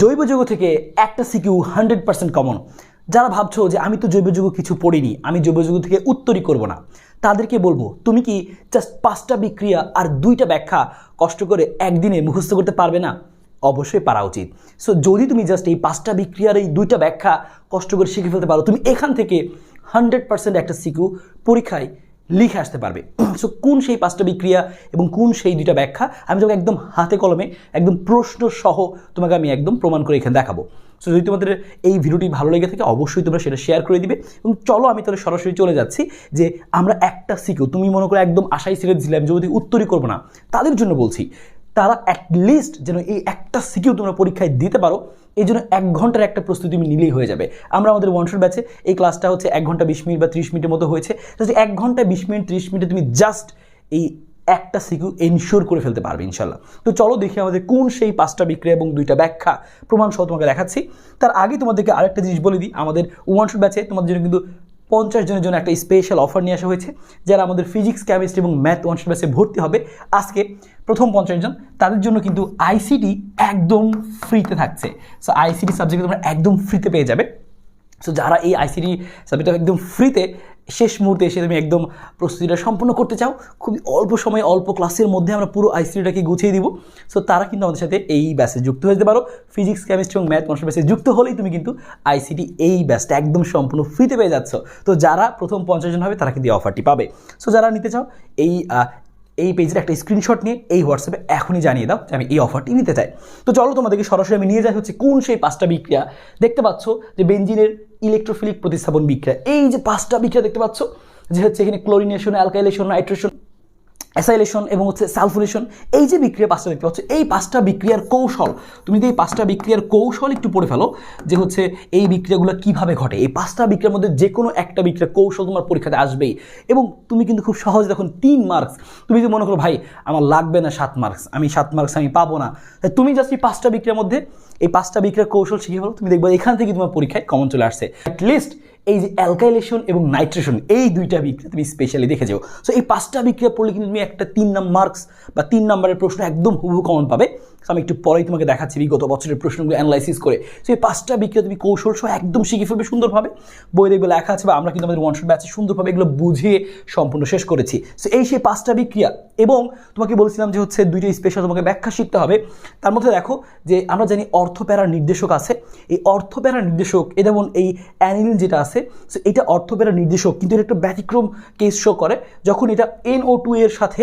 জৈব যৌগ থেকে একটা সিকিউ হান্ড্রেড পার্সেন্ট কমন যারা ভাবছ যে আমি তো জৈব যৌগ কিছু পড়িনি, আমি জৈব যৌগ থেকে উত্তরই করব না। তাদেরকে বলব, তুমি কি জাস্ট পাঁচটা বিক্রিয়া আর দুইটা ব্যাখ্যা কষ্ট করে একদিনে মুখস্থ করতে পারবে না? অবশ্যই পারা উচিত। সো যদি তুমি জাস্ট এই পাঁচটা বিক্রিয়ার এই দুইটা ব্যাখ্যা কষ্ট করে শিখে ফেলতে পারো, তুমি এখান থেকে হান্ড্রেড পার্সেন্ট একটা সিকিউ পরীক্ষায় লিখে আসতে পারবে। সো কোন সেই পাঁচটা বিক্রিয়া এবং কোন সেই দুইটা ব্যাখ্যা, আমি তোমাকে একদম হাতে কলমে, একদম প্রশ্ন সহ তোমাকে আমি একদম প্রমাণ করে এখানে দেখাবো। সো যদি তোমাদের এই ভিডিওটি ভালো লেগে থাকে, অবশ্যই তোমরা সেটা শেয়ার করে দিবে। এবং চলো, আমি তাহলে সরাসরি চলে যাচ্ছি যে আমরা একটা সিকিউ, তুমি মনে করো একদম আশাই সিরে দিলাম যদি উত্তরই করব না, তাদের জন্য বলছি তারা অ্যাটলিস্ট যেন এই একটা সিকিউ তোমরা পরীক্ষায় দিতে পারো, এই জন্য এক ঘণ্টার একটা প্রস্তুতি তুমি নিলেই হয়ে যাবে। আমরা আমাদের ওয়ানশোর ব্যাচে এই ক্লাসটা হচ্ছে এক ঘণ্টা বিশ মিনিট বা ত্রিশ মিনিটের মতো হয়েছে। এক ঘণ্টা বিশ মিনিট, ত্রিশ মিনিটে তুমি জাস্ট এই একটা সিকিউ এনশিওর করে ফেলতে পারবে, ইনশাল্লাহ। তো চলো দেখি আমাদের কোন সেই পাঁচটা বিক্রিয়া এবং দুইটা ব্যাখ্যা প্রমাণ সহ তোমাকে দেখাচ্ছি। তার আগে তোমাদেরকে আরেকটা জিনিস বলে দিই, আমাদের ওয়ানশোর ব্যাচে তোমাদের জন্য কিন্তু পঞ্চাশ জনের জন্য একটা স্পেশাল অফার নিয়ে আসা হয়েছে, যারা আমাদের ফিজিক্স কেমিস্ট্রি এবং ম্যাথ ওয়ানশোর ব্যাচে ভর্তি হবে। আজকে প্রথম পঞ্চাশ জন, তাদের জন্য কিন্তু আইসিটি একদম ফ্রিতে থাকছে। সো আইসিটি সাবজেক্ট তোমরা একদম ফ্রিতে পেয়ে যাবে। সো যারা এই আইসিটি সাবজেক্টটা একদম ফ্রিতে শেষ মুহূর্তে এসে তুমি একদম প্রস্তুতিটা সম্পূর্ণ করতে চাও, খুবই অল্প সময়ে, অল্প ক্লাসের মধ্যে আমরা পুরো আইসিটিটাকে গুছিয়ে দিব। সো তারা কিন্তু আমাদের সাথে এই ব্যাসে যুক্ত হয়ে যেতে পারো। ফিজিক্স কেমিস্ট্রি এবং ম্যাথ মাস্টার ব্যাসে যুক্ত হলেই তুমি কিন্তু আইসিটি এই ব্যাসটা একদম সম্পূর্ণ ফ্রিতে পেয়ে যাচ্ছ। তো যারা প্রথম পঞ্চাশ জন হবে, তারা কিন্তু এই অফারটি পাবে। সো যারা নিতে চাও, এই এই পেজের একটা স্ক্রিনশট নিয়ে এই হোয়াটসঅ্যাপে এখনই জানিয়ে দাও যে আমি এই অফারটি নিতে চাই। তো চলো তোমাদেরকে সরাসরি আমি নিয়ে যাই হচ্ছে কোন সেই পাঁচটা বিক্রিয়া। দেখতে পাচ্ছ যে বেঞ্জিনের ইলেকট্রোফিলিক প্রতিস্থাপন বিক্রিয়া। এই যে পাঁচটা বিক্রিয়া দেখতে পাচ্ছ, যে হচ্ছে এখানে ক্লোরিনেশন অ্যালকাইলেশন নাইট্রেশন অ্যাসাইলেশন এবং হচ্ছে সালফুলেশন এই যে বিক্রিয়া পাঁচটা দেখতে পাচ্ছ এই পাঁচটা বিক্রিয়ার কৌশল, তুমি যদি এই পাঁচটা বিক্রিয়ার কৌশল একটু পড়ে ফেলো, যে হচ্ছে এই বিক্রিয়াগুলো কীভাবে ঘটে, এই পাঁচটা বিক্রিয়ার মধ্যে যে কোনো একটা বিক্রিয়ার কৌশল তোমার পরীক্ষাতে আসবেই। এবং তুমি কিন্তু খুব সহজে দেখুন তিন মার্কস তুমি যদি মনে করো, ভাই, আমার লাগবে না সাত মার্কস আমি সাত মার্কস আমি পাবো না। তাই তুমি জাস্ট এই পাঁচটা বিক্রিয়ার মধ্যে এই পাঁচটা বিক্রিয়ার কৌশল শিখে ফেলো, তুমি দেখবে এখান থেকে তোমার পরীক্ষায় কমন চলে আসছে। অ্যাটলিস্ট এই যে অ্যালকাইলেশন এবং নাইট্রেশন, এই দুইটা বিক্রিয়া তুমি স্পেশালি দেখে যাও সো এই পাঁচটা বিক্রিয়া পড়লে কিন্তু তুমি একটা তিন নাম্বার মার্কস বা তিন নাম্বারের প্রশ্ন একদম হুবহু কমন পাবে। আমি একটু পরেই তোমাকে দেখাচ্ছি বিগত বছরের প্রশ্নগুলো অ্যানালাইসিস করে। সো এই পাঁচটা বিক্রিয়া তুমি কৌশল সহ একদম শিখে ফেলবে সুন্দরভাবে বই দেখবে লেখা আছে বা আমরা কিন্তু আমাদের ওয়ান শট ব্যাচে সুন্দরভাবে এগুলো বুঝিয়ে সম্পূর্ণ শেষ করেছি। সো এই সেই পাঁচটা বিক্রিয়া এবং তোমাকে বলছিলাম যে হচ্ছে দুইটা স্পেশাল তোমাকে ব্যাখ্যা শিখতে হবে। তার মধ্যে দেখো যে আমরা জানি অর্থপ্যারার নির্দেশক আছে। এই অর্থপ্যারার নির্দেশক, এ যেমন এই অ্যানিলিন যেটা আছে সো এটা অর্থপেরা নির্দেশক, কিন্তু এটা একটা ব্যতিক্রম কেস শো করে, যখন এটা এনও টু এর সাথে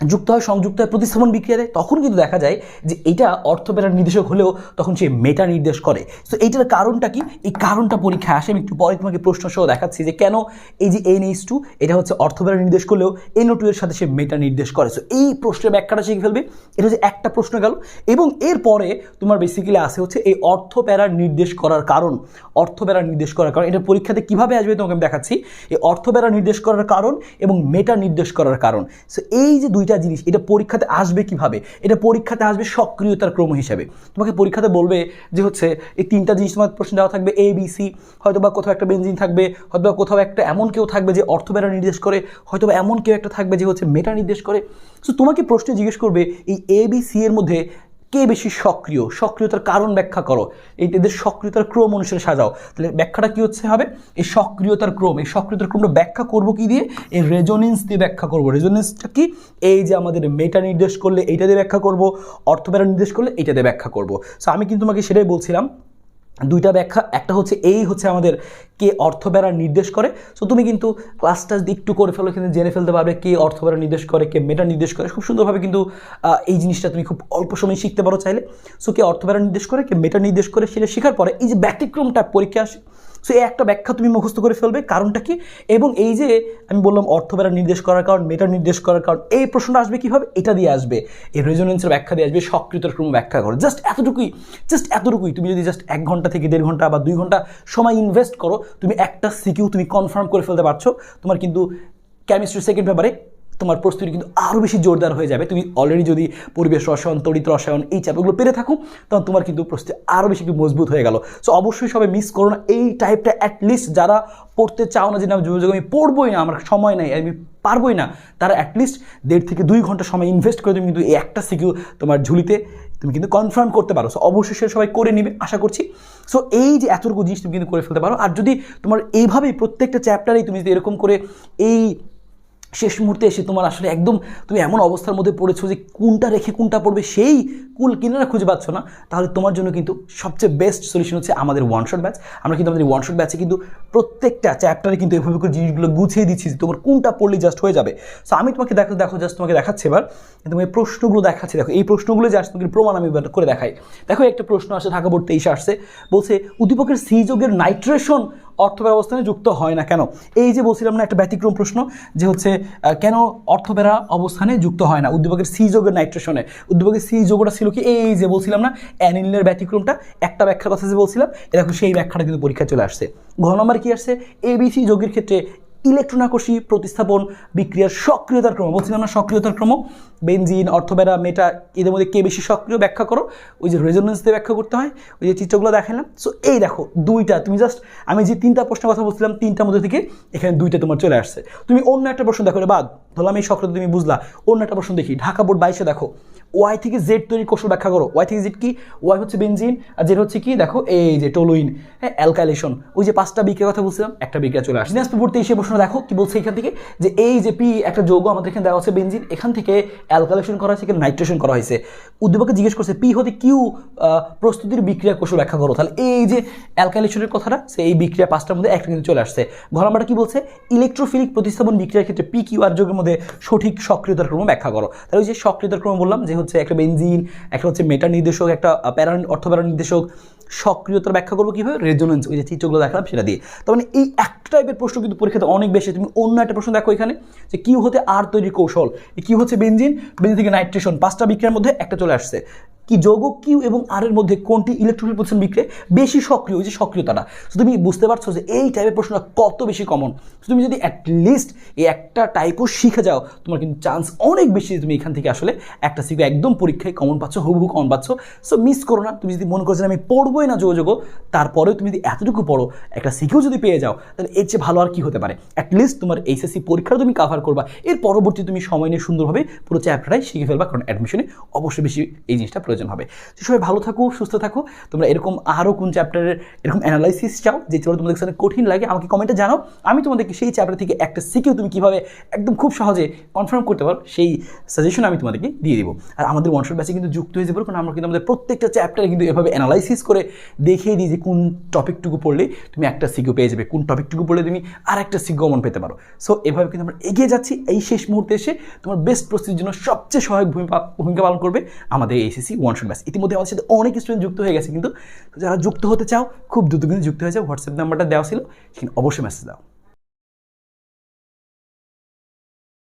যুক্ত হয়, সংযুক্ত হয়, প্রতিস্থাপন বিক্রিয়া দেয়, তখন কিন্তু দেখা যায় যে এটা অর্থপেরার নির্দেশক হলেও তখন সে মেটা নির্দেশ করে। তো এইটার কারণটা কি? এই কারণটা পরীক্ষায় আসে। আমি একটু পরে তোমাকে প্রশ্ন সহ দেখাচ্ছি যে কেন এই যে এন এইচ টু এটা হচ্ছে অর্থপেরার নির্দেশ করলেও এনও টু এর সাথে সে মেটা নির্দেশ করে। সো এই প্রশ্নের ব্যাখ্যাটা শিখে ফেলবে। এটা হচ্ছে একটা প্রশ্ন গেল। এবং এরপরে তোমার বেসিক্যালি আসে হচ্ছে এই অর্থপ্যারার নির্দেশ করার কারণ। অর্থপ্যারার নির্দেশ করার কারণ। এটা পরীক্ষাতে কীভাবে আসবে তোমাকে আমি দেখাচ্ছি। এই অর্থপ্যারা নির্দেশ করার কারণ এবং মেটা নির্দেশ করার কারণ। সো এই যে দুই দুইটা জিনিস, এটা পরীক্ষাতে আসবে কীভাবে? এটা পরীক্ষাতে আসবে সক্রিয়তার ক্রম হিসাবে। তোমাকে পরীক্ষাতে বলবে যে হচ্ছে, এই তিনটা জিনিস তোমার প্রশ্ন দেওয়া থাকবে এ হয়তো বা কোথাও একটা বেঞ্জিন থাকবে হয়তো বা কোথাও একটা এমন কেউ থাকবে যে অর্থবেরা নির্দেশ করে হয়তো বা এমন কেউ একটা থাকবে যে হচ্ছে মেটা নির্দেশ করে। সো তোমাকে প্রশ্নে জিজ্ঞেস করবে, এই এ বি সি এর মধ্যে কে বেশি সক্রিয়, সক্রিয়তার কারণ ব্যাখ্যা করো। এই এদের সক্রিয়তার ক্রম অনুসারে সাজাও। তাহলে ব্যাখ্যাটা কী হচ্ছে হবে? এই সক্রিয়তার ক্রম, এই সক্রিয়তার ক্রমটা ব্যাখ্যা করব কি দিয়ে? এই রেজোনেন্স দিয়ে ব্যাখ্যা করব। রেজোনেন্সটা কি? এই যে আমাদের মেটা নির্দেশ করলে এইটা দিয়ে ব্যাখ্যা করব অর্থবেরা নির্দেশ করলে এইটা দিয়ে ব্যাখ্যা করব। সো আমি কিন্তু তোমাকে সেটাই বলছিলাম দুইটা ব্যাখ্যা, একটা হচ্ছে এই হচ্ছে আমাদের কে অর্থবেড়ার নির্দেশ করে। সো তুমি কিন্তু ক্লাসটা একটু করে ফেলো কিন্তু জেনে ফেলতে পারবে কে অর্থবেড়া নির্দেশ করে, কে মেটা নির্দেশ করে। খুব সুন্দরভাবে কিন্তু এই জিনিসটা তুমি খুব অল্প সময় শিখতে পারো চাইলে। সো কে অর্থবেড়া নির্দেশ করে, কে মেটা নির্দেশ করে, সেটা শেখার পরে এই যে ব্যতিক্রমটা পরীক্ষা আসে সো এই একটা ব্যাখ্যা তুমি মুখস্থ করে ফেলবে। কারণটা কি? এবং এই যে আমি বললাম অর্থবেড়া নির্দেশ করার কারণ মেটা নির্দেশ করার কারণ, এই প্রশ্নটা আসবে কীভাবে? এটা দিয়ে আসবে। এই রেজোনেন্সের ব্যাখ্যা দিয়ে আসবে, সক্রিয়তার ক্রম ব্যাখ্যা করো। জাস্ট এতটুকুই জাস্ট এতটুকুই। তুমি যদি জাস্ট এক ঘণ্টা থেকে দেড় ঘণ্টা বা দুই ঘণ্টা সময় ইনভেস্ট করো, তুমি একটা সিকিউ তুমি কনফার্ম করে ফেলতে পারছ। তোমার কিন্তু কেমিস্ট্রি সেকেন্ড পেপারে তোমার প্রস্তুতি কিন্তু আরও বেশি জোরদার হয়ে যাবে। তুমি অলরেডি যদি পরিবেশ রসায়ন, তড়িৎ রসায়ন এই চ্যাপ্টারগুলো পেরে থাকো, তখন তোমার কিন্তু প্রস্তুতি আরও বেশি মজবুত হয়ে গেল। সো অবশ্যই সবাই মিস করো না এই টাইপটা অ্যাটলিস্ট যারা পড়তে চাও না যে না, আমি পড়বোই না, আমার সময় নাই, আমি পারবোই না, তারা অ্যাটলিস্ট দেড় থেকে দুই ঘণ্টা সময় ইনভেস্ট করে তুমি কিন্তু এই একটা সিকিউ তোমার ঝুলিতে তুমি কিন্তু কনফার্ম করতে পারো। সো অবশ্যই সেটা সবাই করে নিবে, আশা করছি। সো এই যে এতটুকু জিনিস তুমি কিন্তু করে ফেলতে পারো। আর যদি তোমার এইভাবেই প্রত্যেকটা চ্যাপ্টারেই তুমি যদি এরকম করে এই শেষ মুহূর্তে এসে তোমার আসলে একদম তুমি এমন অবস্থার মধ্যে পড়েছো যে কোনটা রেখে কোনটা পড়বে, সেই কুল কিনারা খুঁজে পাচ্ছ না। তাহলে তোমার জন্য কিন্তু সবচেয়ে বেস্ট সলিউশন হচ্ছে আমাদের ওয়ান শট ব্যাচ আমরা কিন্তু আমাদের ওয়ান শট ব্যাচে কিন্তু প্রত্যেকটা চ্যাপ্টারে কিন্তু এভাবে করে জিনিসগুলো গুছিয়ে দিচ্ছি যে তোমার কোনটা পড়লে জাস্ট হয়ে যাবে। সো আমি তোমাকে দেখো দেখো জাস্ট তোমাকে দেখাচ্ছি এবার। তোমার এই প্রশ্নগুলো দেখাচ্ছি, দেখো, এই প্রশ্নগুলো জাস্ট তোমাকে প্রমাণ আমি করে দেখাই। দেখো, একটা প্রশ্ন আসে, ঢাকা বোর্ড তেইশে আসছে। বলছে, উদ্দীপকের সি যোগের নাইট্রেশন অর্থ ব্যবস্থানে যুক্ত হয় না কেন? এই যে বলছিলাম না, একটা ব্যতিক্রম প্রশ্ন যে হচ্ছে কেন অর্থবেরা অবস্থানে যুক্ত হয় না? উদ্যোগের সি যোগের নাইট্রেশনে। উদ্যোগের সি যোগটা ছিল কি? এই যে বলছিলাম না অ্যানিলের ব্যতিক্রমটা, একটা ব্যাখ্যার কথা যে বলছিলাম এরকম সেই ব্যাখ্যাটা কিন্তু পরীক্ষায় চলে আসছে। ঘ নম্বর কী আসছে? এবিসি যোগের ক্ষেত্রে ইলেকট্রোনাকর্ষী প্রতিস্থাপন বিক্রিয়ার সক্রিয়তার ক্রম। বলছিলাম না সক্রিয়তার ক্রম। বেনজিন অর্থবেরা মেটা, এদের মধ্যে কে বেশি সক্রিয় ব্যাখ্যা করো? ওই যে রেজোনেন্স দিয়ে ব্যাখ্যা করতে হয়, ওই যে চিত্রগুলো দেখালাম। সো এই দেখো, দুইটা, তুমি জাস্ট আমি যে তিনটা প্রশ্নের কথা বলছিলাম, তিনটার মধ্যে থেকে এখানে দুইটা তোমার চলে আসছে। তুমি অন্য একটা প্রশ্ন দেখো বাদ। ধরলাম এই সক্রিয়তা তুমি বুঝলা। অন্য একটা প্রশ্ন দেখি। ঢাকা বোর্ড বাইশে দেখো। ওয়াই থেকে জেড তৈরি কৌশল ব্যাখ্যা করো। ওয়াই থেকে জেড কি? ওয়াই হচ্ছে বেনজিন আর জেড হচ্ছে কি? দেখো, এই যে টোলুইন হ্যাঁ অ্যালকাইলেশন ওই যে পাঁচটা বিক্রিয়ার কথা বলছিলাম, একটা বিক্রিয়া চলে দিনাজপুর পড়তে এসে প্রশ্ন দেখো, কি বলছে এখান থেকে? যে এই যে পি একটা যৌগ আমাদের এখানে দেওয়া হচ্ছে বেনজিন এখান থেকে অ্যালকাইলেশন করা হয়েছে, এখানে নাইট্রেশন করা হয়েছে। উদ্দীপকে জিজ্ঞেস করছে পি হতে কিউ প্রস্তুতির বিক্রিয়া কৌশল ব্যাখ্যা করো। তাহলে এই যে অ্যালকাইলেশনের কথাটা, সে এই বিক্রিয়া পাঁচটার মধ্যে একটা কিন্তু চলে আসছে। ঘর আমরা কি বলছে? ইলেকট্রোফিলিক প্রতিস্থাপন বিক্রিয়ার ক্ষেত্রে পি কিউ আর যোগের মধ্যে সঠিক সক্রিয়তার ক্রম ব্যাখ্যা করো। তাহলে ওই যে সক্রিয়তার ক্রম বললাম, যে হচ্ছে একটা বেঞ্জিন একটা হচ্ছে মেটা নির্দেশক একটা প্যারা অর্থপ্যারা নির্দেশক সক্রিয়তার ব্যাখ্যা করব কীভাবে? রেজোনেন্স, ওই যে চিত্রগুলো দেখালাম সেটা দিয়ে। তার মানে এই এক টাইপের প্রশ্ন কিন্তু পরীক্ষাতে অনেক বেশি। তুমি অন্য একটা প্রশ্ন দেখো এখানে, যে কী হতে আর তৈরি কৌশল? কী হচ্ছে বেঞ্জিন বেঞ্জিন থেকে নাইট্রেশন, পাঁচটা বিক্রিয়ার মধ্যে একটা চলে আসছে। কি যৌগ কিউ এবং আর এর মধ্যে কোনটি ইলেকট্রনিক প্রতিষ্ঠান বিক্রিয়া বেশি সক্রিয়? ওই যে সক্রিয়তাটা। তো তুমি বুঝতে পারছ যে এই টাইপের প্রশ্নটা কত বেশি কমন তুমি যদি অ্যাটলিস্ট এই একটা টাইপও শিখে যাও, তোমার কিন্তু চান্স অনেক বেশি তুমি এখান থেকে আসলে একটা সিকে একদম পরীক্ষায় কমন পাচ্ছ, হুবহু কমন পাচ্ছ। সো মিস করো না। তুমি যদি মনে করছ আমি পড়বোই না যোগাযোগ তারপরেও তুমি যদি এতটুকু পড়ো, একটা সিকেও যদি পেয়ে যাও, তাহলে এর চেয়ে ভালো আর কি হতে পারে? অ্যাটলিস্ট তোমার এইচএসসি পরীক্ষাটা তুমি কাভার করবা। এর পরবর্তী তুমি সময় নিয়ে সুন্দরভাবে পুরো চ্যাপ্টারটাই শিখে ফেলবা, কারণ অ্যাডমিশনে অবশ্যই বেশি এই জিনিসটা প্রয়োজন। হবে। তো সবাই ভালো থাকো, সুস্থ থাকো। তোমরা এরকম আরও কোন চ্যাপ্টারের এরকম অ্যানালাইসিস চাও যে চ্যাপ্টার তোমাদের কাছে কঠিন লাগে, আমাকে কমেন্টে জানাও। আমি তোমাদেরকে সেই চ্যাপ্টার থেকে একটা শিখেও তুমি কীভাবে একদম খুব সহজে কনফার্ম করতে পারো, সেই সাজেশন আমি তোমাদেরকে দিয়ে দিব। আর আমাদের ওয়ান শট ব্যাচে কিন্তু যুক্ত হয়ে যাব, কারণ আমরা কিন্তু আমাদের প্রত্যেকটা চ্যাপ্টারে কিন্তু এভাবে অ্যানালাইসিস করে দেখিয়ে দিই যে কোন টপিকটুকু পড়লে তুমি একটা সিকিউ পেয়ে যাবে, কোন টপিকটুকু পড়লে তুমি আর একটা সিকিউ কমন পেতে পারো। সো এভাবে কিন্তু আমরা এগিয়ে যাচ্ছি। এই শেষ মুহূর্তে এসে তোমার বেস্ট প্রস্তুতির জন্য সবচেয়ে সহায়ক ভূমিকা ভূমিকা পালন করবে আমাদের এইসিসি ওয়ান শট ব্যাচ ইতিমধ্যে আমাদের সাথে অনেক স্টুডেন্ট যুক্ত হয়ে গেছে, কিন্তু যারা যুক্ত হতে চাও, খুব দ্রুত কিন্তু যুক্ত হয়ে যাও। হোয়াটসঅ্যাপ নাম্বারটা দেওয়া ছিল সেখানে অবশ্যই মেসেজ দাও।